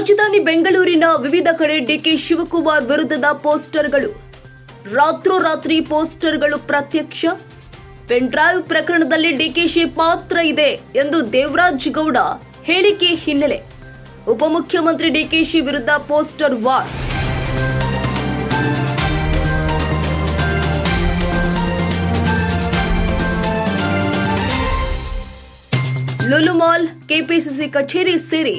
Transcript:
ರಾಜಧಾನಿ ಬೆಂಗಳೂರಿನ ವಿವಿಧ ಕಡೆ ಡಿಕೆ ಶಿವಕುಮಾರ್ ವಿರುದ್ಧದ ಪೋಸ್ಟರ್ಗಳು. ರಾತ್ರೋರಾತ್ರಿ ಪೋಸ್ಟರ್ಗಳು ಪ್ರತ್ಯಕ್ಷ. ಪೆನ್ಡ್ರೈವ್ ಪ್ರಕರಣದಲ್ಲಿ ಡಿಕೆಶಿ ಪಾತ್ರ ಇದೆ ಎಂದು ದೇವರಾಜ್ ಗೌಡ ಹೇಳಿಕೆ ಹಿನ್ನೆಲೆ. ಉಪಮುಖ್ಯಮಂತ್ರಿ ಡಿಕೆಶಿ ವಿರುದ್ಧ ಪೋಸ್ಟರ್ ವಾರ್. ಲುಲುಮಾಲ್, ಕೆಪಿಸಿಸಿ ಕಚೇರಿ ಸೇರಿ